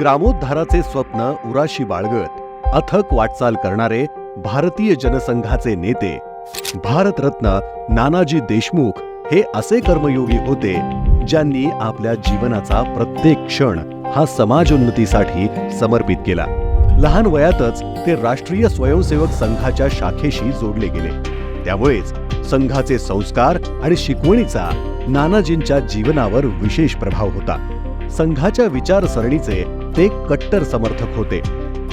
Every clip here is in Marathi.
ग्रामोद्धाराचे स्वप्न उराशी बाळगत अथक वाटचाल करणारे भारतीय जनसंघाचे नेते भारतरत्न नानाजी देशमुख हे असे कर्मयोगी होते ज्यांनी आपल्या जीवनाचा प्रत्येक क्षण हा समाजोन्नतीसाठी समर्पित केला. लहान वयातच ते राष्ट्रीय स्वयंसेवक संघाच्या शाखेशी जोडले गेले. त्यामुळेच संघाचे संस्कार आणि शिकवणीचा नानाजींच्या जीवनावर विशेष प्रभाव होता. संघाच्या विचारसरणीचे ते कट्टर समर्थक होते.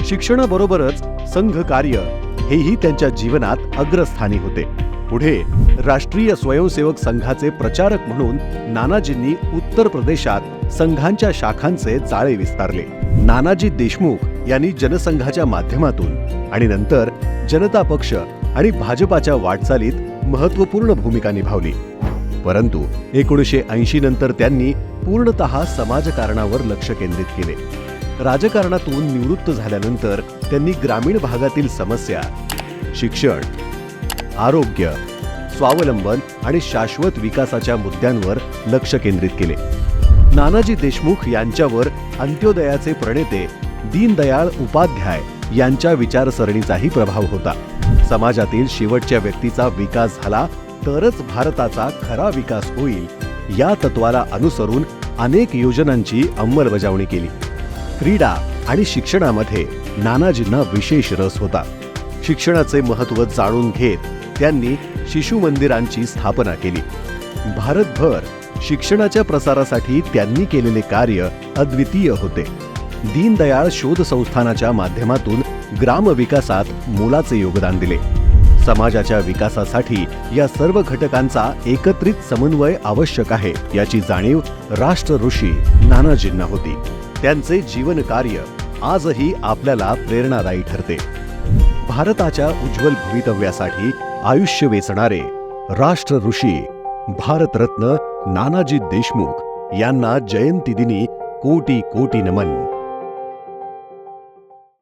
शिक्षणाबरोबरच संघ कार्य हेही त्यांच्या जीवनात अग्रस्थानी होते. पुढे राष्ट्रीय स्वयंसेवक संघाचे प्रचारक म्हणून नानाजींनी उत्तर प्रदेशात संघांच्या शाखांचे जाळे विस्तारले. नानाजी देशमुख यांनी जनसंघाच्या माध्यमातून आणि नंतर जनता पक्ष आणि भाजपाच्या वाटचालीत महत्त्वपूर्ण भूमिका निभावली. परंतु एकोणीसशे ऐंशी नंतर त्यांनी पूर्णत समाजकारणावर लक्ष केंद्रित केले. राजकारणातून निवृत्त झाल्यानंतर त्यांनी ग्रामीण भागातील समस्या शिक्षण आरोग्य स्वावलंबन आणि शाश्वत विकासाच्या मुद्द्यांवर लक्ष केंद्रित केले. नानाजी देशमुख यांच्यावर अंत्योदयाचे प्रणेते दीनदयाळ उपाध्याय यांच्या विचारसरणीचाही प्रभाव होता. समाजातील शेवटच्या व्यक्तीचा विकास झाला तरच भारताचा खरा विकास होईल या तत्वाला अनुसरून अनेक योजनांची अंमलबजावणी केली. क्रीडा आणि शिक्षणामध्ये नानाजींना विशेष रस होता. शिक्षणाचे महत्त्व जाणून घेत त्यांनी शिशु मंदिरांची स्थापना केली. भारतभर शिक्षणाच्या प्रसारासाठी त्यांनी केलेले कार्य अद्वितीय होते. दीनदयाळ शोध संस्थानाच्या माध्यमातून ग्रामविकासात मोलाचे योगदान दिले. समाजाच्या विकासासाठी या सर्व घटकांचा एकत्रित समन्वय आवश्यक आहे. याची जाणीव राष्ट्र ऋषी नानाजींना होती. त्यांचे जीवन कार्य आजही आपल्याला प्रेरणादायी ठरते. भारताच्या उज्ज्वल भवितव्यासाठी आयुष्य वेचणारे राष्ट्र ऋषी भारतरत्न नानाजी देशमुख यांना जयंती दिनी कोटी कोटी नमन.